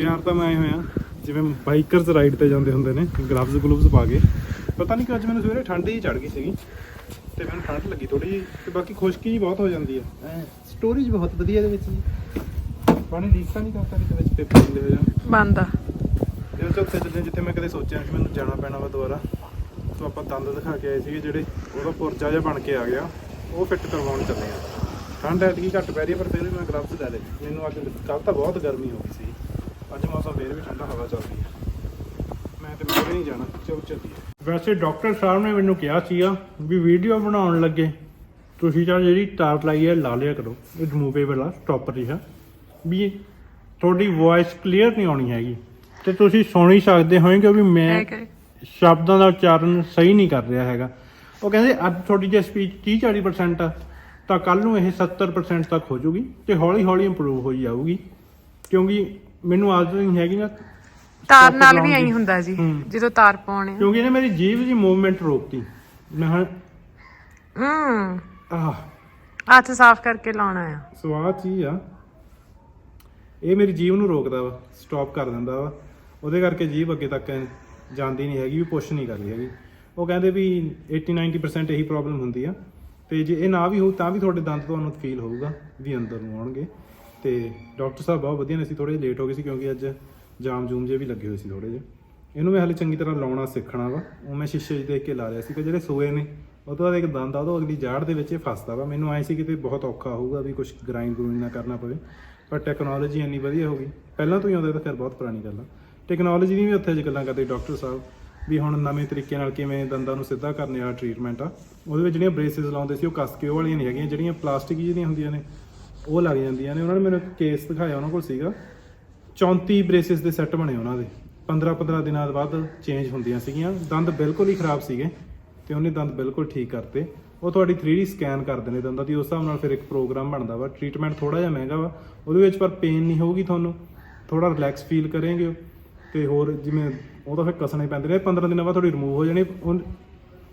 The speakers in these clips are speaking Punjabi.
ਤਿਆਰ ਤਾਂ ਮੈਂ ਆਏ ਹੋਇਆ। ਜਿਵੇਂ ਬਾਈਕਰਸ ਰਾਈਡ ਤੇ ਜਾਂਦੇ ਹੁੰਦੇ ਨੇ ਗਲਵਜ਼ ਗਲਵਜ਼ ਪਾ ਕੇ। ਪਤਾ ਨਹੀਂ ਕਿ ਅੱਜ ਮੈਨੂੰ ਸਵੇਰੇ ਠੰਡ ਹੀ ਚੜ ਗਈ ਸੀਗੀ। ਤੇ ਮੈਨੂੰ ਠੰਡ ਲੱਗੀ ਥੋੜੀ ਜਿਹੀ ਤੇ ਬਾਕੀ ਖੁਸ਼ਕੀ ਜੀ ਬਹੁਤ ਹੋ ਜਾਂਦੀ ਹੈ ਸਟੋਰੇਜ ਬਹੁਤ ਵਧੀਆ ਇਹਦੇ ਵਿੱਚ ਜੀ। ਪਾਣੀ ਲੀਕ ਤਾਂ ਨਹੀਂ ਕਰਦਾ ਕਿਤੇ ਵਿੱਚ ਪੇਪਰ ਹੁੰਦੇ ਹੋ ਜਾਣ ਬੰਦ ਆ। ਤੇ ਉਹ 'ਚ ਉੱਥੇ ਚੱਲੇ ਜਿੱਥੇ ਮੈਂ ਕਦੇ ਸੋਚਿਆ ਕਿ ਮੈਨੂੰ ਜਾਣਾ ਪੈਣਾ ਵਾ ਦੁਬਾਰਾ ਤੋਂ ਆਪਾਂ ਦੰਦ ਦਿਖਾ ਕੇ ਆਏ ਸੀਗੇ ਜਿਹੜੇ ਉਹਦਾ ਪੁਰਜਾ ਜਿਹਾ ਬਣ ਕੇ ਆ ਗਿਆ। ਉਹ ਫਿੱਟ ਕਰਵਾਉਣ ਚੱਲੇ ਆ। ਠੰਡ ਐਤਕੀ ਘੱਟ ਪੈ ਰਹੀ ਹੈ ਪਰ ਫਿਰ ਵੀ ਮੈਂ ਗਲਵਸ ਲੈ ਲਏ। ਮੈਨੂੰ ਅੱਜ ਕੱਲ ਤਾਂ ਬਹੁਤ ਗਰਮੀ ਹੋ ਗਈ ਸੀ। ਅੱਜ ਮੌਸਮ ਫੇਰ ਵੀ ਠੰਡਾ ਹਵਾ ਚੱਲਦੀ ਹੈ। ਮੈਂ ਤੇ ਮੇਰੇ ਨਹੀਂ ਜਾਣਾ ਚੁੱਪ ਚੱਲੀਏ ਵੈਸੇ ਡਾਕਟਰ ਸਾਹਿਬ ਨੇ ਮੈਨੂੰ ਕਿਹਾ ਸੀਗਾ ਵੀ ਵੀਡੀਓ ਬਣਾਉਣ ਲੱਗੇ। ਤੁਸੀਂ ਤਾਂ ਜਿਹੜੀ ਤਾਰ ਲਾਈ ਹੈ ਲਾ ਲਿਆ ਕਰੋ। ਇਹ ਰਿਮੂਵੇਬਲ ਆ ਸਟਾਪਰ ਹੀ ਆ ਵੀ ਤੁਹਾਡੀ ਵੌਇਸ ਕਲੀਅਰ ਨਹੀਂ ਆਉਣੀ ਹੈਗੀ। ਤੇ ਤੁਸੀਂ ਸੁਣ ਹੀ ਸਕਦੇ ਹੋਵੋਗੇ ਵੀ ਮੈਂ ਸ਼ਬਦਾਂ ਦਾ ਉਚਾਰਨ ਸਹੀ ਨਹੀਂ ਕਰ ਰਿਹਾ ਹੈਗਾ। ਉਹ ਕਹਿੰਦੇ ਅੱਜ ਤੁਹਾਡੀ ਜੇ ਸਪੀਚ 30 40% ਆ ਤਾਂ ਕੱਲ ਨੂੰ ਇਹ 70% ਤੱਕ ਹੋ ਜਾਊਗੀ ਤੇ ਹੌਲੀ ਹੌਲੀ ਇੰਪਰੂਵ ਹੋਈ ਜਾਊਗੀ। ਕਿਉਂਕਿ ਮੈਨੂੰ ਆਦਤ ਨਹੀਂ ਹੈਗੀ ਨਾ ਤਾਰ ਨਾਲ ਵੀ ਐਂ। ਹੁੰਦਾ ਜੀ ਹੂੰ। ਜਦੋਂ ਤਾਰ ਪਾਉਣੇ ਕਿਉਂਕਿ ਇਹਨੇ ਮੇਰੀ ਜੀਭ ਦੀ ਮੂਵਮੈਂਟ ਰੋਕਤੀ। ਮੈਂ ਹਾਂ ਹੂੰ। ਆਹ। ਹੱਥ ਸਾਫ਼ ਕਰਕੇ ਲਾਉਣਾ ਆ। ਸਵਾਦ ਚੀਜ਼ ਆ। ਇਹ ਮੇਰੀ ਜੀਭ ਨੂੰ ਰੋਕਦਾ ਵਾ ਸਟਾਪ ਕਰ ਦਿੰਦਾ ਵਾ। ਉਹਦੇ ਕਰਕੇ ਜੀਭ ਅੱਗੇ ਤੱਕ ਜਾਂਦੀ ਨਹੀਂ ਹੈਗੀ ਵੀ ਪੁਸ਼ ਨਹੀਂ ਕਰਦੀ ਹੈਗੀ। ਉਹ ਕਹਿੰਦੇ ਵੀ 80 90% ਇਹੀ ਪ੍ਰੋਬਲਮ ਹੁੰਦੀ ਆ। ਤੇ ਜੇ ਇਹ ਨਾ ਵੀ ਹੋਊ ਤਾਂ ਵੀ ਤੁਹਾਡੇ ਦੰਦ ਤੁਹਾਨੂੰ ਫੀਲ ਹੋਊਗਾ ਵੀ ਅੰਦਰ ਨੂੰ ਆਉਣਗੇ। ਤੇ ਡਾਕਟਰ ਸਾਹਿਬ ਬਹੁਤ ਵਧੀਆ ਨੇ ਸੀ ਥੋੜੇ ਲੇਟ ਹੋ ਗਏ ਸੀ ਕਿਉਂਕਿ ਅੱਜ ਜਾਮ ਜੂਮ ਜੇ ਵੀ ਲੱਗੇ ਹੋਏ ਸੀ ਥੋੜੇ ਜਿਹੇ। ਇਹਨੂੰ ਮੈਂ ਹਲੇ ਚੰਗੀ ਤਰ੍ਹਾਂ ਲਾਉਣਾ ਸਿੱਖਣਾ ਵਾ, ਉਹ ਮੈਂ ਸ਼ੀਸ਼ੇ 'ਚ ਦੇਖ ਕੇ ਲਾ ਰਿਹਾ ਸੀ ਕਿ ਜਿਹੜੇ ਸੋਏ ਨੇ, ਉਹ ਤੋਂ ਬਾਅਦ ਇੱਕ ਦੰਦ ਆ, ਉਹ ਅਗਲੀ ਜਾੜ ਦੇ ਵਿੱਚ ਇਹ ਫਸਦਾ ਵਾ। ਮੈਨੂੰ ਆਏ ਸੀ ਕਿਤੇ ਬਹੁਤ ਔਖਾ ਹੋਊਗਾ ਵੀ ਕੁਝ ਗ੍ਰਾਈਂਡ ਗਰੂਇੰਗ ਨਾ ਕਰਨਾ ਪਵੇ, ਪਰ ਟੈਕਨੋਲੋਜੀ ਇੰਨੀ ਵਧੀਆ ਹੋ ਗਈ। ਪਹਿਲਾਂ ਤੋਂ ਹੀ ਆਉਂਦੇ ਤਾਂ ਫਿਰ ਬਹੁਤ ਪੁਰਾਣੀ ਗੱਲ ਆ। ਟੈਕਨੋਲੋਜੀ ਦੀ ਵੀ ਉੱਥੇ ਅੱਜ ਗੱਲਾਂ ਕਰਦੇ ਡਾਕਟਰ ਸਾਹਿਬ, ਵੀ ਹੁਣ ਨਵੇਂ ਤਰੀਕੇ ਨਾਲ ਕਿਵੇਂ ਦੰਦਾਂ ਨੂੰ ਸਿੱਧਾ ਕਰਨ ਵਾਲਾ ਟ੍ਰੀਟਮੈਂਟ ਆ। ਉਹਦੇ ਵਿੱਚ ਜਿਹੜੀਆਂ ਬ੍ਰੇਸਿਸ ਲਾਉਂਦੇ ਸੀ, ਉਹ ਕੱਸ ਕੇ ਉਹ ਵਾਲੀਆਂ ਨਹੀਂ ਹੈਗੀਆਂ, ਜਿਹੜੀਆਂ ਪਲਾਸਟਿਕ ਜਿਹੜੀਆਂ ਹੁੰਦੀਆਂ ਨੇ ਉਹ ਲੱਗ ਜਾਂਦੀਆਂ ਨੇ। ਉਹਨਾਂ ਨੇ ਮੈਨੂੰ ਇੱਕ ਕੇਸ ਦਿਖਾਇਆ ਉਹਨਾਂ ਕੋਲ ਸੀਗਾ। 34 ਬ੍ਰੇਸਿਸ ਦੇ ਸੈੱਟ ਬਣੇ ਉਹਨਾਂ ਦੇ। 15-15 ਦਿਨਾਂ ਬਾਅਦ ਚੇਂਜ ਹੁੰਦੀਆਂ ਸੀਗੀਆਂ। ਦੰਦ ਬਿਲਕੁਲ ਹੀ ਖਰਾਬ ਸੀਗੇ ਤੇ ਉਹਨੇ ਦੰਦ ਬਿਲਕੁਲ ਠੀਕ ਕਰਤੇ। ਉਹ ਤੁਹਾਡੀ 3D ਸਕੈਨ ਕਰਦੇ ਨੇ ਦੰਦਾਂ ਦੀ। ਉਸ ਹਿਸਾਬ ਨਾਲ ਫਿਰ ਇੱਕ ਪ੍ਰੋਗਰਾਮ ਬਣਦਾ ਵਾ। ਟ੍ਰੀਟਮੈਂਟ ਥੋੜਾ ਜਿਹਾ ਮਹਿੰਗਾ ਵਾ। ਉਹਦੇ ਵਿੱਚ ਪਰ ਪੇਨ ਨਹੀਂ ਹੋਊਗੀ ਤੁਹਾਨੂੰ। ਥੋੜਾ ਰਿਲੈਕਸ ਫੀਲ ਕਰੇਂਗੇ ਉਹ। ਤੇ ਹੋਰ ਜਿਵੇਂ ਉਹ ਤਾਂ ਫਿਰ ਕਸਣੇ ਪੈਂਦੇ ਨੇ। 15 ਦਿਨਾਂ ਬਾਅਦ ਤੁਹਾਡੀ ਰਿਮੂਵ ਹੋ ਜਾਣੀ। ਉਹ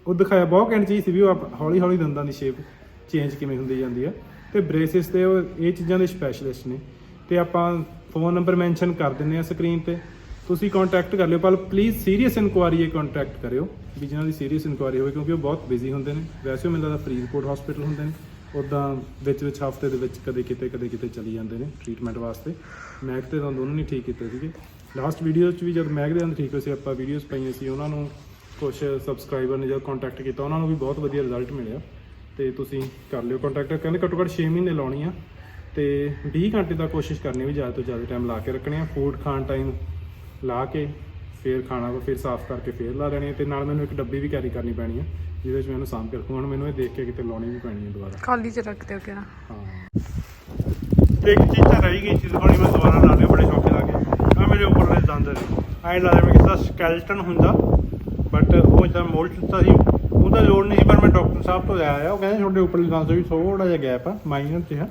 ਉਹ ਦਿਖਾਇਆ ਬਹੁਤ ਘੈਂਟ ਚੀਜ਼ ਸੀ ਵੀ ਉਹ ਹੌਲੀ ਹੌਲੀ ਦੰਦਾਂ ਦੀ ਸ਼ੇਪ ਚੇਂਜ ਕਿਵੇਂ ਹੁੰਦੀ ਜਾਂਦੀ ਆ। ਤੇ ਬ੍ਰੇਸਿਸ ਤੇ ਉਹ ਇਹ ਚੀਜ਼ਾਂ ਦੇ ਸਪੈਸ਼ਲਿਸਟ ਨੇ। ਤੇ ਆਪਾਂ ਫੋਨ ਨੰਬਰ ਮੈਂਸ਼ਨ ਕਰ ਦਿੰਨੇ ਆ ਸਕਰੀਨ ਤੇ। ਤੁਸੀਂ ਕੰਟੈਕਟ ਕਰ ਲਿਓ। ਪਰ ਪਲੀਜ਼ ਸੀਰੀਅਸ ਇਨਕੁਆਰੀ ਇਹ ਕੰਟੈਕਟ ਕਰਿਓ ਵੀ ਜਿਹਨਾਂ ਦੀ ਸੀਰੀਅਸ ਇਨਕੁਆਰੀ ਹੋਵੇ, ਕਿਉਂਕਿ ਉਹ ਬਹੁਤ ਬਿਜ਼ੀ ਹੁੰਦੇ ਨੇ। ਵੈਸੇ ਉਹ ਮੈਨੂੰ ਲੱਗਦਾ ਫਰੀਦਕੋਟ ਹਸਪੀਟਲ ਹੁੰਦੇ ਨੇ। ਉਦਾਂ ਵਿੱਚ ਵਿੱਚ ਹਫ਼ਤੇ ਦੇ ਵਿੱਚ ਕਦੇ ਕਿਤੇ ਕਦੇ ਕਿਤੇ ਚਲੀ ਜਾਂਦੇ ਨੇ ਟ੍ਰੀਟਮੈਂਟ ਵਾਸਤੇ। ਮੈਕ ਤੇ ਤਾਂ ਦੋਨੋਂ ਨਹੀਂ ਠੀਕ ਕੀਤੇ ਸੀਗੇ। ਲਾਸਟ ਵੀਡੀਓ 'ਚ ਵੀ ਜਦ ਮੈਕ ਦੇ ਅੰਦਰ ਠੀਕ ਹੋਏ ਸੀ, ਆਪਾਂ ਵੀਡੀਓਜ਼ ਪਾਈਆਂ ਸੀ, ਉਹਨਾਂ ਨੂੰ ਕੁਝ ਸਬਸਕ੍ਰਾਈਬਰ ਨੇ ਜਦ ਕੰਟੈਕਟ ਕੀਤਾ, ਉਹਨਾਂ ਨੂੰ ਵੀ ਬਹੁਤ ਵਧੀਆ ਰਿਜ਼ਲਟ ਮਿਲਿਆ। ਤੇ ਤੁਸੀਂ ਕਰ ਲਿਓ ਕੰਟੈਕਟ ਕਹਿੰਦੇ ਘੱਟੋ ਘੱਟ 6 ਮਹੀਨੇ ਲਾਉਣੀ ਆ ਤੇ 20 ਘੰਟੇ ਦਾ ਕੋਸ਼ਿਸ਼ ਕਰਨੀ ਵੀ ਜ਼ਿਆਦਾ ਤੋਂ ਜ਼ਿਆਦਾ ਟਾਈਮ ਲਾ ਕੇ ਰੱਖਣੇ ਆ। ਫੂਡ ਖਾਣ ਟਾਈਮ ਲਾ ਕੇ ਫਿਰ ਖਾਣਾ ਵਾ ਫਿਰ ਸਾਫ਼ ਕਰਕੇ ਫਿਰ ਲਾ ਲੈਣੀ ਤੇ ਨਾਲ ਮੈਨੂੰ ਇੱਕ ਡੱਬੀ ਵੀ ਕੈਰੀ ਕਰਨੀ ਪੈਣੀ ਆ ਜਿਹਦੇ ਵਿੱਚ ਮੈਨੂੰ ਸਾਂਭ ਕੇ ਰੱਖੂ ਹੁਣ ਮੈਨੂੰ ਇਹ ਦੇਖ ਕੇ ਕਿਤੇ ਲਾਉਣੀ ਵੀ ਪੈਣੀ ਆ ਦੁਬਾਰਾ। ਕਾਲੀ ਚ ਰੱਖ ਦਿਓ ਕਿਰਾ ਹਾਂ। ਇੱਕ ਚੀਜ਼ ਤਾਂ ਰਹਿ ਗਈ ਸੀ ਦਿਖਾਉਣੀ ਮੈਂ ਦੁਬਾਰਾ ਲਾ ਲਿਆ ਬੜੇ ਸ਼ੌਕੇ ਲਾ ਕੇ ਆ ਮੇਰੇ ਉੱਪਰ ਦੇ ਦੰਦ। ਐਂ ਲੱਗਦਾ ਮੈਂ ਕਿਸੇ ਸਕੈਲਟਨ ਹੁੰਦਾ ਬਟ ਉਹ ਇਦਾਂ ਮੋਲਡ ਦਿੱਤਾ ਸੀ ਉਹਦਾ ਲੋੜ ਨਹੀਂ ਸੀ ਪਰ ਮੈਂ ਡਾਕਟਰ ਸਾਹਿਬ ਤੋਂ ਆਇਆ। ਉਹ ਕਹਿੰਦੇ ਤੁਹਾਡੇ ਉੱਪਰਲੇ ਦੰਦ ਵੀ ਥੋੜਾ ਜਿਹਾ ਗੈਪ ਆ ਮਾਈਨਰ ਤੇ ਆ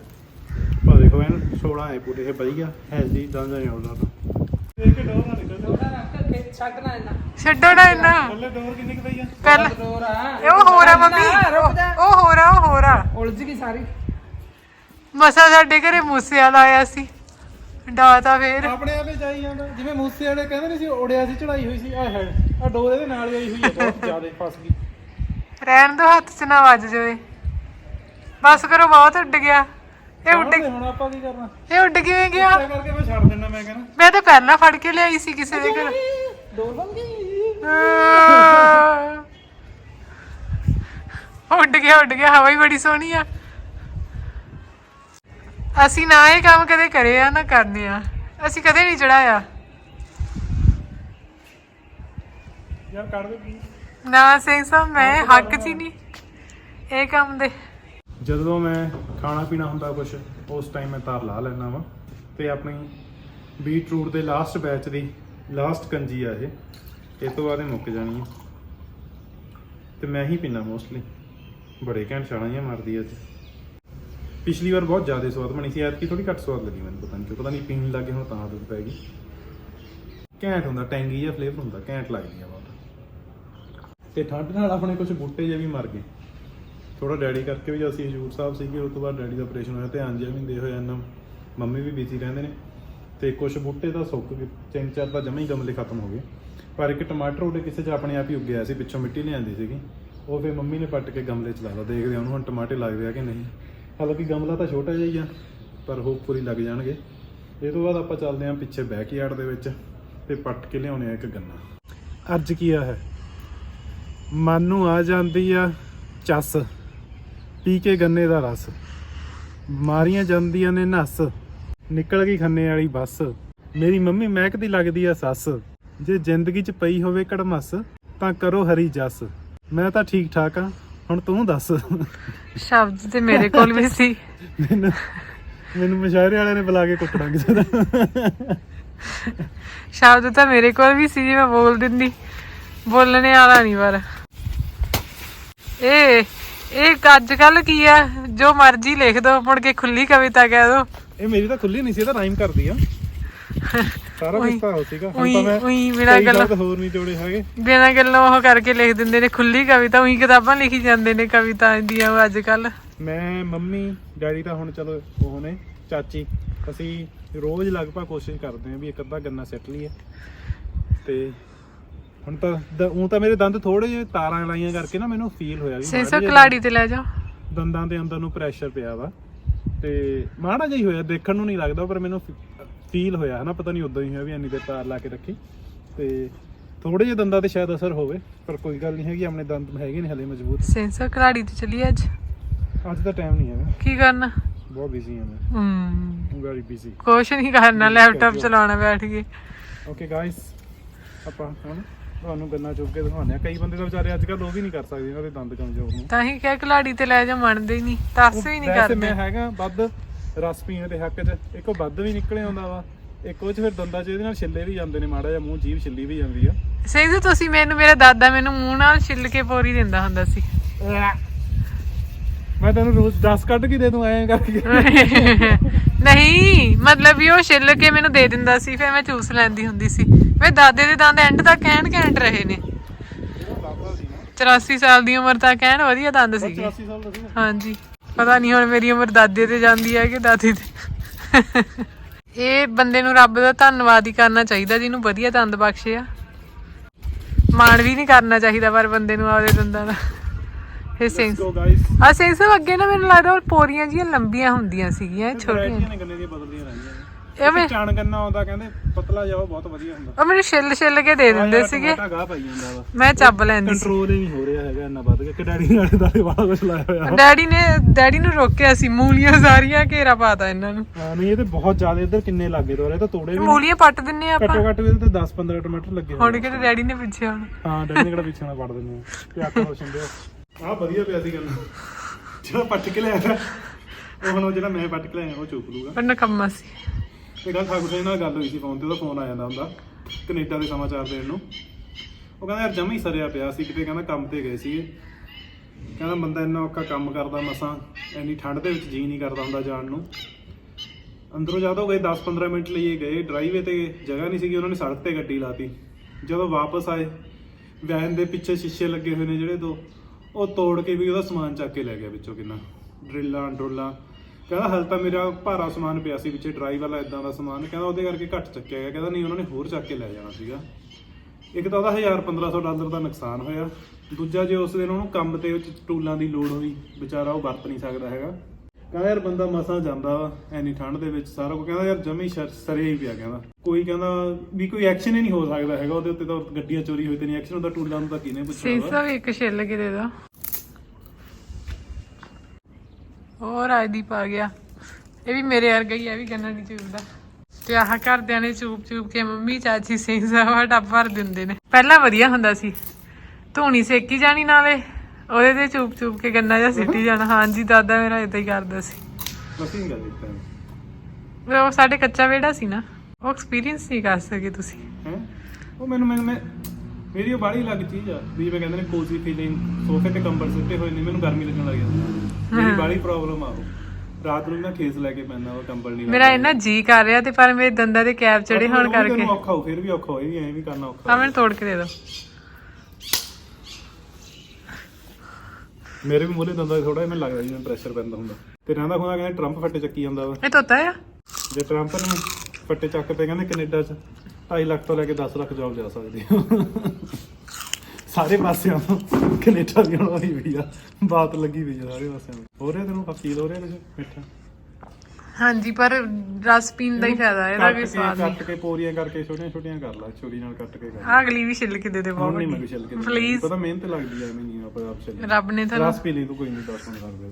ਪਰ ਦੇਖੋ ਐਨ 16 ਹੈ ਪੂਰੇ ਇਹ ਵਧੀਆ ਹੈਲਦੀ ਦੰਦ ਨਹੀਂ ਆਉਂਦਾ ਤਾਂ। ਇਹ ਕਿ ਡੋਰ ਨਾ ਨਿਕਲ ਛੱਡੋ ਨਾ ਇਹਨਾਂ। ਥੱਲੇ ਡੋਰ ਕਿੰਨੀ ਕੁ ਪਈ ਆ? ਪਹਿਲਾਂ ਇਹ ਉਹ ਹੋਰ ਆ ਮੰਮੀ। ਉਹ ਉਹ ਹੋਰ ਆ ਉਹ ਹੋਰ ਆ। ਉਲਝ ਗਈ ਸਾਰੀ। ਮਸਾ ਸਾਡੇ ਘਰੇ ਮੂਸੇ ਵਾਲਾ ਆਇਆ ਸੀ। ਡਾਤਾ ਫੇਰ। ਆਪਣੇ ਆਪੇ ਜਾਈ ਜਾਂਦਾ। ਜਿਵੇਂ ਮੂਸੇ ਵਾਲੇ ਕਹਿੰਦੇ ਨੇ ਸੀ ਉੜਿਆ ਸੀ ਚੜਾਈ ਹੋਈ ਸੀ। ਆ ਹੈ। ਆ ਡੋਰ ਇਹਦੇ ਨਾਲ ਹੀ ਆਈ ਹੋਈ ਹੈ ਬਹੁਤ ਜ਼ਿਆਦਾ ਫਸ ਗਈ। ਰਹਿਣ ਦੋ ਹੱਥ ਚ ਨਾ ਵੱਜ ਜਾਵੇ। ਬਸ ਕਰੋ ਬਹੁਤ ਉੱਡ ਗਿਆ। ਇਹ ਉੱਡ ਹੁਣ ਆਪਾਂ ਕੀ ਕਰਨਾ? ਇਹ ਉੱਡ ਕਿਵੇਂ ਗਿਆ? ਇਸੇ ਕਰਕੇ ਮੈਂ ਛੱਡ ਦਿੰਦਾ ਮੈਂ ਕਹਿੰਦਾ। ਮੈਂ ਤਾਂ ਪਹਿਲਾਂ ਫੜ ਕੇ ਲਿਆਈ ਸੀ ਕਿਸੇ ਦੇ ਘਰ। ਡੋਰ ਗਈ। ਉੱਡ ਗਿਆ ਉੱਡ ਗਿਆ ਹਵਾ ਹੀ ਬੜੀ ਸੋਹਣੀ ਆ। ਅਸੀਂ ਨਾ ਇਹ ਕੰਮ ਕਦੇ ਕਰੇ ਆ ਨਾ ਕਰਨੇ ਆ। ਅਸੀਂ ਕਦੇ ਨਹੀਂ ਚੜਾਇਆ। ਯਾਰ ਕੱਢ ਦੇ please। ਨਾ ਸਿੰਘ ਸਾਹਿਬ ਮੈਂ ਹੱਕ ਚ ਹੀ ਨਹੀਂ। ਇਹ ਕੰਮ ਦੇ। ਜਦੋਂ ਮੈਂ ਖਾਣਾ ਪੀਣਾ ਹੁੰਦਾ ਕੁਝ ਉਸ ਟਾਈਮ ਮੈਂ ਤਾਰ ਲਾ ਲੈਣਾ ਵਾ। ਤੇ ਆਪਣੀ ਬੀਟਰੂਟ ਦੇ ਲਾਸਟ ਬੈਚ ਦੀ ਲਾਸਟ ਕੰਜੀ ਆ ਇਹ ਇਸ ਤੋਂ ਬਾਅਦ ਇਹ ਮੁੱਕ ਜਾਣੀ ਆ। ਤੇ ਮੈਂ ਹੀ ਪੀਣਾ ਮੋਸਟਲੀ ਬੜੇ ਘੈਂਟ ਛਾਲਾਂ ਜਿਹੀਆਂ ਮਾਰਦੀ ਅੱਜ ਪਿਛਲੀ ਵਾਰ ਬਹੁਤ ਜ਼ਿਆਦਾ ਸਵਾਦ ਬਣੀ ਸੀ, ਐਤਕੀ ਥੋੜੀ ਘੱਟ ਸਵਾਦ ਲੱਗੀ ਮੈਨੂੰ, ਪਤਾ ਨਹੀਂ ਕਿਉਂ, ਪਤਾ ਨਹੀਂ ਪੀਣ ਲੱਗੇ ਹੁਣ ਤਾਂ ਆਦਤ ਪੈ ਗਈ। ਘੈਂਟ ਹੁੰਦਾ, ਟੈਂਗੀ ਜਿਹਾ ਫਲੇਵਰ ਹੁੰਦਾ, ਘੈਂਟ ਲੱਗਦੀ ਆ ਵਾ ਤੇ ਠੰਡ ਨਾਲ ਆਪਣੇ ਕੁਝ ਬੂਟੇ ਜਿਹੇ ਵੀ ਮਰ ਗਏ। ਥੋੜਾ ਡੈਡੀ ਕਰਕੇ ਵੀ ਅਸੀਂ ਹਜੂਰ ਸਾਹਿਬ ਸੀਗੇ, ਉਸ ਤੋਂ ਬਾਅਦ ਡੈਡੀ ਦਾ ਆਪਰੇਸ਼ਨ ਹੋਇਆ, ਧਿਆਨ ਜਿਹਾ ਵੀ ਦੇ ਹੋਇਆ, ਇੰਨਾ ਮੰਮੀ ਵੀ ਬਿਜ਼ੀ ਰਹਿੰਦੇ ਨੇ। ਤੇ ਕੁਝ ਬੂਟੇ ਤਾਂ ਸੁੱਕ ਗਏ, ਤਿੰਨ ਚਾਰ ਤਾਂ ਜਮਾਂ ਹੀ ਗਮਲੇ ਖਤਮ ਹੋ ਗਏ। ਪਰ ਇੱਕ ਟਮਾਟਰ ਉਹਦੇ ਕਿਸੇ ਚ ਆਪਣੇ ਆਪ ਹੀ ਉੱਗਿਆ ਸੀ, ਪਿੱਛੋਂ ਮਿੱਟੀ ਲਿਆਂਦੀ ਸੀਗੀ। ਉਹ ਫਿਰ ਮੰਮੀ ਨੇ ਪੱਟ ਕੇ ਗਮਲੇ ਚ ਲਾ ਲਾ, ਦੇਖਦੇ ਹਾਂ ਉਹਨੂੰ ਹੁਣ ਟਮਾਟੇ ਲੱਗਦੇ ਆ ਕਿ ਨਹੀਂ। ਹਾਲਾਂਕਿ ਗਮਲਾ ਤਾਂ ਛੋਟਾ ਜਿਹਾ ਹੀ ਆ, ਪਰ ਹੋਪਫੁਲੀ ਲੱਗ ਜਾਣਗੇ। ਇਹ ਤੋਂ ਬਾਅਦ ਆਪਾਂ ਚੱਲਦੇ ਹਾਂ ਪਿੱਛੇ ਬੈਕਯਾਰਡ ਦੇ ਵਿੱਚ ਤੇ ਪੱਟ ਕੇ ਲਿਆਉਣੇ ਆ ਇੱਕ ਗੰਨਾ। ਅੱਜ ਕੀ ਆ ਹੈ ਮਨ ਨੂੰ ਆ ਜਾਂਦੀ ਆ ਚੱਸ ਪੀ ਕੇ ਗੰਨੇ ਦਾ ਰਸ। ਮਾਰੀਆਂ ਜਾਂਦੀਆਂ ਨੇ ਨਸ ਨਿਕਲ ਗਈ ਖੰਨੇ ਵਾਲੀ ਬੱਸ। ਮੇਰੀ ਮੰਮੀ ਮਹਿਕਦੀ ਲੱਗਦੀ ਆ ਸੱਸ। ਜੇ ਜ਼ਿੰਦਗੀ 'ਚ ਪਈ ਹੋਵੇ ਕੜਮਸ ਤਾਂ ਕਰੋ ਹਰੀ ਜੱਸ। ਮੈਂ ਤਾਂ ਠੀਕ ਠਾਕ ਆ ਹੁਣ ਤੂੰ ਦੱਸ। ਸ਼ਬਦ ਤੇ ਮੇਰੇ ਕੋਲ ਵੀ ਸੀ। ਮੈਨੂੰ ਮੈਨੂੰ ਮਸ਼ਾਇਰੇ ਵਾਲਿਆਂ ਨੇ ਬੁਲਾ ਕੇ ਕੁੱਟਣਾ ਕਿਸੇ ਦਾ। ਸ਼ਬਦ ਤਾਂ ਮੇਰੇ ਕੋਲ ਵੀ ਸੀ ਜੇ ਮੈਂ ਬੋਲ ਦਿੰਦੀ। ਬੋਲਣੇ ਵਾਲਾ ਨਹੀਂ ਪਰ। ਇਹ ਇਹ ਅੱਜ ਕੱਲ ਕੀ ਆ? ਜੋ ਮਰਜ਼ੀ ਲਿਖ ਦੋ ਮੁੜ ਕੇ ਖੁੱਲੀ ਕਵਿਤਾ ਕਹਿ ਦੋ। ਇਹ ਮੇਰੀ ਤਾਂ ਖੁੱਲੀ ਨਹੀਂ ਸੀ ਇਹ ਤਾਂ ਰਾਈਮ ਕਰਦੀ ਆ। ਸਾਰਾ ਕੁਝ ਉਹੀ- ਤਾਂ ਹੋ ਸੀਗਾ। ਹੁਣ ਤਾਂ ਮੈਂ ਉਹੀ ਬਿਨਾਂ ਗੱਲਾਂ- ਹੋਰ ਨਹੀਂ ਜੋੜੇ ਹੈਗੇ। ਬਿਨਾਂ ਗੱਲੋਂ ਉਹ ਕਰਕੇ ਲਿਖ ਦਿੰਦੇ ਨੇ ਖੁੱਲੀ ਕਵਿਤਾ ਉਹੀ ਕਿਤਾਬਾਂ ਲਿਖੀ ਜਾਂਦੇ ਨੇ ਕਵਿਤਾ ਦੀਆਂ ਉਹ ਅੱਜ ਕੱਲ ਮੈਂ ਮੰਮੀ ਡੈਡੀ ਤਾਂ ਹੁਣ ਚਲੋ ਉਹ ਨੇ ਚਾਚੀ ਅਸੀਂ ਰੋਜ਼ ਲਗਭਗ ਕੋਸ਼ਿਸ਼ ਕਰਦੇ ਹਾਂ ਵੀ ਇੱਕ ਅੱਧਾ ਗੰਨਾ ਸੈੱਟ ਲਈਏ। ਤੇ ਹੁਣ ਤਾਂ ਉਹ ਤਾਂ ਮੇਰੇ ਦੰਦ ਥੋੜੇ ਜਿਹੇ ਤਾਰਾਂ ਲਾਈਆਂ ਕਰਕੇ ਨਾ ਮੈਨੂੰ ਫੀਲ ਹੋਇਆ ਵੀ ਸੇਸੋ ਮਾੜਾ ਜਿਹਾ ਕਲਾੜੀ ਤੇ ਲੈ ਜਾਓ ਦੰਦਾਂ ਦੇ ਅੰਦਰ ਨੂੰ ਪ੍ਰੈਸ਼ਰ ਪਿਆ ਵਾ। ਤੇ ਮਾੜਾ ਜਿਹਾ ਹੀ ਹੋਇਆ ਦੇਖਣ ਨੂੰ ਨਹੀਂ ਲੱਗਦਾ ਪਰ ਮੈਨੂੰ ਫੀਲ ਹੋਇਆ ਹਨਾ ਪਤਾ ਨਹੀਂ ਉਦਾਂ ਹੀ ਹੋਇਆ ਵੀ ਇੰਨੀ ਦੇਰ ਤਾਰ ਲਾ ਕੇ ਰੱਖੀ। ਤੇ ਥੋੜੇ ਜਿਹੇ ਦੰਦਾਂ ਤੇ ਸ਼ਾਇਦ ਅਸਰ ਹੋਵੇ ਪਰ ਕੋਈ ਗੱਲ ਨਹੀਂ ਹੈਗੀ ਆਪਣੇ ਦੰਦ ਹੈਗੇ ਨੇ ਹਲੇ ਮਜ਼ਬੂਤ। ਸੇਸੋ ਕਲਾੜੀ ਤੇ ਚੱਲੀਏ ਅੱਜ? ਅੱਜ ਤਾਂ ਟਾਈਮ ਨਹੀਂ ਹੈਗਾ। ਕੀ ਕਰਨਾ? ਬਹੁਤ ਬਿਜ਼ੀ ਹਾਂ ਮੈਂ। ਹਮ ਵੈਰੀ ਬਿਜ਼ੀ ਕੁਛ ਨਹੀਂ ਕਰਨਾ ਲੈਪਟਾਪ ਚਲਾਉਣਾ ਬੈਠ ਕੇ। ਓਕੇ ਗਾਇਸ ਆਪਾਂ ਹੁਣ ਤੁਹਾਨੂੰ ਗੰਨਾ ਚੁੱਕ ਕੇ ਦਿਖਾਉਂਦੇ ਆ ਕਈ ਬੰਦੇ ਤਾਂ ਵਿਚਾਰੇ ਅੱਜ ਕੱਲ ਉਹ ਵੀ ਨਹੀਂ ਕਰ ਸਕਦੇ ਉਹਨਾਂ ਦੇ ਦੰਦ ਕਮਜ਼ੋਰ ਨੇ ਤਾਂ ਹੀ ਕਿਹਾ ਕਲਾੜੀ ਤੇ ਲੈ ਜਾ ਮੰਨਦੇ ਹੀ ਨਹੀਂ। ਦੱਸ ਹੀ ਨਹੀਂ ਵੈਸੇ ਕਰਦੇ। ਮੈਂ ਹੈਗਾ ਵੱਧ ਰਸ ਪੀਣ ਦੇ ਹੱਕ 'ਚ। ਇੱਕ ਉਹ ਵੱਧ ਵੀ ਨਿਕਲੇ ਆਉਂਦਾ ਵਾ ਇੱਕ ਉਹ 'ਚ ਫਿਰ ਦੰਦਾਂ 'ਚ ਇਹਦੇ ਨਾਲ ਛਿੱਲੇ ਵੀ ਜਾਂਦੇ ਨੇ ਮਾੜਾ ਜਿਹਾ ਮੂੰਹ ਜੀਭ ਛਿੱਲੀ ਵੀ ਜਾਂਦੀ ਆ। ਸਿੰਘ ਤੁਸੀਂ ਮੈਨੂੰ ਮੇਰਾ ਦਾਦਾ ਮੈਨੂੰ ਮੂੰਹ ਨਾਲ ਛਿੱਲ ਕੇ ਪੋਰੀ ਦਿੰਦਾ ਹੁੰਦਾ ਸੀ। ਮੈਂ ਤੈਨੂੰ ਰੋਜ਼ 10 ਕੱਢ ਕੇ ਦੇ ਦੂੰ ਐਂ ਕਰਕੇ। ਨਹੀਂ ਮਤਲਬ ਵੀ ਉਹ ਛਿੱਲ ਕੇ ਮੈਨੂੰ ਦੇ ਦਿੰਦਾ ਸੀ ਫਿਰ ਮੈਂ ਚੂਸ ਲੈਂਦੀ ਹੁੰਦੀ ਸੀ। ਵੇ ਦਾਦੇ ਦੇ ਦੰਦ ਐਂਡ ਤੱਕ ਕਹਿਣ ਘੈਂਟ ਰਹੇ ਨੇ। 84 ਸਾਲ ਦੀ ਉਮਰ ਤੱਕ ਕਹਿਣ ਵਧੀਆ ਦੰਦ ਸੀਗੇ। 84 ਸਾਲ ਦਾ ਸੀ ਹਾਂਜੀ। ਪਤਾ ਨਹੀਂ ਹੁਣ ਮੇਰੀ ਉਮਰ ਦਾਦੇ ਤੇ ਜਾਂਦੀ ਹੈ ਕਿ ਦਾਦੀ ਤੇ। ਇਹ ਬੰਦੇ ਨੂੰ ਰੱਬ ਦਾ ਧੰਨਵਾਦ ਹੀ ਕਰਨਾ ਚਾਹੀਦਾ ਜਿਹਨੂੰ ਵਧੀਆ ਦੰਦ ਬਖਸ਼ੇ ਆ। ਮਾਣ ਵੀ ਨਹੀਂ ਕਰਨਾ ਚਾਹੀਦਾ ਪਰ ਬੰਦੇ ਨੂੰ ਆਪਦੇ ਦੰਦਾਂ ਦਾ। ਇਹ ਸਿੰਘ ਸੋ ਗਾਇਸ ਆ ਸਾਹਿਬ ਅੱਗੇ ਨਾ ਮੈਨੂੰ ਲੱਗਦਾ ਪੋਰੀਆਂ ਜੀਆਂ ਲੰਬੀਆਂ ਹੁੰਦੀਆਂ ਸੀਗੀਆਂ ਇਹ ਛੋਟੀਆਂ। ਵੈਰਾਈਟੀਆਂ ਨੇ ਗੰਨੇ ਦੀਆਂ ਬਦਲਦੀਆਂ ਰਹਿੰਦੀਆਂ ਨੇ ਇੱਕ ਚਾਣ ਗੰਨਾ ਆਉਂਦਾ ਕਹਿੰਦੇ ਪਤਲਾ ਜਿਹਾ ਉਹ ਬਹੁਤ ਵਧੀਆ ਹੁੰਦਾ। ਉਹ ਮੈਨੂੰ ਛਿੱਲ ਛਿੱਲ ਕੇ ਦੇ ਦਿੰਦੇ ਸੀਗੇ। ਟਾਗਾ ਪਾਈ ਜਾਂਦਾ ਵਾ। ਮੈਂ ਚੱਬ ਲੈਂਦੀ ਸੀ। ਕੰਟਰੋਲ ਹੀ ਨਹੀਂ ਹੋ ਰਿਹਾ ਹੈਗਾ ਇੰਨਾ ਵੱਧ ਕੇ। ਡੈਡੀ ਨਾਲੇ ਦਾਲੇ ਵਾਲਾ ਕੁਝ ਲਾਇਆ ਹੋਇਆ। ਡੈਡੀ ਨੇ ਡੈਡੀ ਨੂੰ ਰੋਕਿਆ ਸੀ ਮੂਲੀਆਂ ਸਾਰੀਆਂ ਘੇਰਾ ਪਾਤਾ ਇਹਨਾਂ ਨੂੰ। ਹਾਂ ਨਹੀਂ ਇਹ ਤੇ ਬਹੁਤ ਜ਼ਿਆਦਾ ਇੱਧਰ ਕਿੰਨੇ ਲੱਗੇ ਤੋਰੇ ਤਾਂ ਤੋੜੇ ਵੀ। ਮੂਲੀਆਂ ਪੱਟ ਦਿੰਨੇ ਆਪਾਂ। ਘੱਟੋ ਘੱਟ ਵੀ ਇਹਦੇ ਤੇ 10 15 ਟਮਾਟਰ ਲੱਗੇ ਹੋਏ ਹੁਣ ਕਿਤੇ ਡੈਡੀ ਨੇ ਪਿੱਛੇ ਹੁਣ ਹਾਂ ਡੈਡੀ ਨੇ ਕਿਹੜਾ ਪਿੱਛੇ ਨਾਲ ਪੜ ਆ। ਤੇ ਅੱਖ ਰੋਸ਼ਨ ਦੇ ਆ ਵਧੀਆ ਪਿਆ ਸੀ ਜਿਹੜਾ ਪੱਟ ਕੇ ਲਿਆਇਆ ਤਾ, ਉਹ ਹੁਣ ਜਿਹੜਾ ਮੈਂ ਪੱਟ ਕੇ ਲਿਆਇਆ ਉਹ ਚੁੱਕ ਲੂਗਾ। ਪਰ ਨਕੰਮਾ ਸੀ। ਤੇ ਗੱਲ ਠਾਕੁਰ ਸਿੰਘ ਨਾਲ ਗੱਲ ਹੋਈ ਸੀ ਫੋਨ ਤੇ, ਉਹਦਾ ਫੋਨ ਆ ਜਾਂਦਾ ਹੁੰਦਾ, ਕੈਨੇਡਾ ਦੇ ਸਮਾਚਾਰ ਦੇਣ ਨੂੰ। ਉਹ ਕਹਿੰਦਾ, ਯਾਰ ਜਮਾ ਹੀ ਸਰਿਆ ਪਿਆ ਸੀ ਕਿਤੇ, ਕਹਿੰਦਾ, ਕੰਮ ਤੇ ਗਏ ਸੀਗੇ। ਕਹਿੰਦਾ, ਬੰਦਾ ਇੰਨਾ ਔਖਾ ਕੰਮ ਕਰਦਾ ਮਸਾਂ, ਇੰਨੀ ਠੰਡ ਦੇ ਵਿੱਚ ਜੀ ਨਹੀਂ ਕਰਦਾ ਹੁੰਦਾ ਜਾਣ ਨੂੰ। ਅੰਦਰੋਂ ਜਦੋਂ ਗਏ 10-15 ਮਿੰਟ ਲਈ ਗਏ ਡਰਾਈਵੇ ਤੇ ਜਗ੍ਹਾ ਨਹੀਂ ਸੀਗੀ, ਉਹਨਾਂ ਨੇ ਸੜਕ ਤੇ ਗੱਡੀ ਲਾਤੀ। ਜਦੋਂ ਵਾਪਸ ਆਏ, ਵੈਨ ਦੇ ਪਿੱਛੇ ਸ਼ੀਸ਼ੇ ਲੱਗੇ ਹੋਏ ਨੇ ਜਿਹੜੇ ਦੋ, ਉਹ ਤੋੜ ਕੇ ਵੀ ਉਹਦਾ ਸਮਾਨ ਚੱਕ ਕੇ ਲੈ ਗਿਆ ਵਿੱਚੋਂ ਕਿੰਨਾ। ਡਰਿੱਲਾਂ, ਡਰੋਲਾਂ ਕਹਿੰਦਾ ਹਲ ਤਾਂ ਮੇਰਾ ਭਾਰਾ ਸਮਾਨ ਪਿਆ ਸੀ ਵਿੱਚੇ ਡਰਾਈਵ ਵਾਲਾ ਇਦਾਂ ਦਾ ਸਮਾਨ। ਕਹਿੰਦਾ ਉਹਦੇ ਕਰਕੇ ਘੱਟ ਚੱਕਿਆ ਗਿਆ। ਕਹਿੰਦਾ ਨਹੀਂ ਉਹਨਾਂ ਨੇ ਹੋਰ ਚੱਕ ਕੇ ਲੈ ਜਾਣਾ ਸੀਗਾ। ਇੱਕ ਤਾਂ ਉਹਦਾ 1000 1500 ਡਾਲਰ ਦਾ ਨੁਕਸਾਨ ਹੋਇਆ। ਦੂਜਾ ਜੇ ਉਸ ਦਿਨ ਉਹਨੂੰ ਕੰਮ ਤੇ ਟੂਲਾਂ ਦੀ ਲੋੜ ਹੋਈ ਵਿਚਾਰਾ ਉਹ ਵਰਤ ਨਹੀਂ ਸਕਦਾ ਹੈਗਾ। ਕਹਿੰਦਾ ਯਾਰ ਬੰਦਾ ਮਸਾਂ ਜਾਂਦਾ ਵਾ ਐਨੀ ਠੰਡ ਦੇ ਵਿੱਚ ਸਾਰਾ ਕੁਝ ਕਹਿੰਦਾ ਯਾਰ ਜਮੀ ਸ਼ਰ ਹੀ ਪਿਆ ਕਹਿੰਦਾ। ਕੋਈ ਕਹਿੰਦਾ ਵੀ ਕੋਈ ਐਕਸ਼ਨ ਹੀ ਨਹੀਂ ਹੋ ਸਕਦਾ ਹੈਗਾ। ਉਹਦੇ ਉੱਤੇ ਤਾਂ ਗੱਡੀਆਂ ਚੋਰੀ ਹੋਈ ਤੇ ਨਹੀਂ। ਐਕਸ਼ਨ ਹੁੰਦਾ ਟੂਲਾਂ ਨੂੰ ਤਾਂ ਕਿਹਨੇ ਪੁੱਛਣਾ ਸੀਸਾ ਵੀ ਇੱਕ ਛਿੱਲ ਕੇ ਦੇ ਦੋ। ਹੋਰ ਆਈਦੀਪ ਆ ਗਿਆ। ਇਹ ਵੀ ਮੇਰੇ ਵਰਗਾ ਹੀ ਆ ਇਹ ਵੀ ਗੰਨਾ ਨਹੀਂ ਚੂਪਦਾ। ਤੇ ਆਹ ਘਰਦਿਆਂ ਨੇ ਚੂਪ ਚੂਪ ਕੇ ਮੰਮੀ ਚਾਚੀ ਸਿੰਘ ਸਾਹਿਬ ਟੱਬ ਭਰ ਦਿੰਦੇ ਨੇ। ਪਹਿਲਾਂ ਵਧੀਆ ਹੁੰਦਾ ਸੀ। ਧੂਣੀ ਸੇਕੀ ਜਾਣੀ ਨਾਲੇ ਉਹਦੇ ਤੇ ਚੂਪ ਚੂਪ ਕੇ ਗੰਨਾ ਜਾਂ ਸਿੱਟੀ ਜਾਣਾ। ਹਾਂਜੀ ਦਾਦਾ ਮੇਰਾ ਇਦਾਂ ਹੀ ਕਰਦਾ ਸੀ। ਗੱਲ ਦਿੱਤਾ। ਉਹ ਸਾਡੇ ਕੱਚਾ ਵਿਹੜਾ ਸੀ ਨਾ। ਉਹ ਐਕਸਪੀਰੀਅੰਸ ਨਹੀਂ ਕਰ ਸਕੇ ਤੁਸੀਂ। ਉਹ ਮੈਨੂੰ ਮੈਨੂੰ ਮੇਰੀ ਉਹ ਬਾੜੀ ਲੱਗ ਚੀਜ਼ ਆ ਵੀ ਜਿਵੇਂ ਕਹਿੰਦੇ ਨੇ ਕੋਜ਼ੀ ਫੀਲਿੰਗ ਸੋਫੇ ਤੇ ਕੰਬਲ ਸੁੱਟੇ ਹੋਏ ਨੇ ਮੈਨੂੰ ਗਰਮੀ ਲੱਗਣ ਲੱਗ ਜਾਂਦੀ ਮੇਰੀ ਬਾੜੀ ਪ੍ਰੋਬਲਮ ਆ ਉਹ। ਰਾਤ ਨੂੰ ਮੈਂ ਖੇਸ ਲੈ ਕੇ ਪੈਂਦਾ ਉਹ ਕੰਬਲ ਨਹੀਂ ਮੇਰਾ ਇੰਨਾ ਜੀ ਕਰ ਰਿਹਾ ਤੇ ਪਰ ਮੇਰੇ ਦੰਦਾਂ ਦੇ ਕੈਪ ਚੜੇ ਹੋਣ ਕਰਕੇ। ਤੈਨੂੰ ਔਖਾ ਹੋ ਫਿਰ ਵੀ ਔਖਾ ਹੋਏ ਵੀ ਐਂ ਵੀ ਕਰਨਾ ਔਖਾ। ਆ ਮੈਨੂੰ ਤੋੜ ਕੇ ਦੇ ਦਿਓ ਮੇਰੇ ਵੀ ਮੂਹਰੇ ਦੰਦਾਂ ਥੋੜਾ ਜਿਹਾ ਮੈਨੂੰ ਲੱਗਦਾ ਜਿਵੇਂ ਪ੍ਰੈਸ਼ਰ ਪੈਂਦਾ ਹੁੰਦਾ। ਤੇ ਰਹਿੰਦਾ ਖੁੰਦਾ ਕਹਿੰਦੇ ਟਰੰਪ ਫੱਟੇ ਚੱਕੀ ਜਾਂਦਾ ਵਾ। ਇਹ ਤੋਤਾ ਆ? ਜੇ ਟਰੰਪ ਨੂੰ ਫੱਟੇ ਚੱਕ ਪਏ ਕਹਿੰਦੇ ਕੈਨੇਡਾ 'ਚ 2.5 ਲੱਖ ਤੋਂ ਲੈ ਕੇ 10 ਲੱਖ ਜੌਬ ਜਾ ਸਕਦੀ ਸਾਰੇ ਪਾਸਿਆਂ ਤੋਂ ਕੈਨੇਡਾ ਦੀ ਹੁਣ ਹੋਈ ਵੀ ਆ ਬਾਤ ਲੱਗੀ ਵੀ ਆ ਸਾਰੇ ਪਾਸਿਆਂ ਤੋਂ ਹੋ ਰਿਹਾ ਤੈਨੂੰ ਫੀਲ ਹੋ ਰਿਹਾ ਕੁਝ ਮਿੱਠਾ ਹਾਂਜੀ ਪਰ ਰਸ ਪੀਣ ਦਾ ਹੀ ਫਾਇਦਾ ਇਹਦਾ ਕੇ ਸਵਾਦ ਨਹੀਂ। ਕੱਟ ਕੇ ਪੋਰੀਆਂ ਕਰਕੇ ਛੋਟੀਆਂ ਛੋਟੀਆਂ ਕਰ ਲੈ ਛੁਰੀ ਨਾਲ ਕੱਟ ਕੇ ਕਰ। ਆਹ ਅਗਲੀ ਵੀ ਛਿੱਲ ਕੇ ਦੇ ਦੇ ਹੁਣ ਨਹੀਂ ਬਹੁਤ ਮੈਂ ਛਿੱਲ ਕੇ ਪਲੀਜ਼ ਪਤਾ ਮਿਹਨਤ ਲੱਗਦੀ ਐਵੇਂ ਨਹੀਂ ਆਪਾਂ ਆਪ ਛਿੱਲ ਰੱਬ ਨੇ ਤੁਹਾਨੂੰ ਰਸ ਪੀ ਲਈ ਤੂੰ ਕੋਈ ਨਹੀਂ ਦੱਸ ਕਰ ਦੇ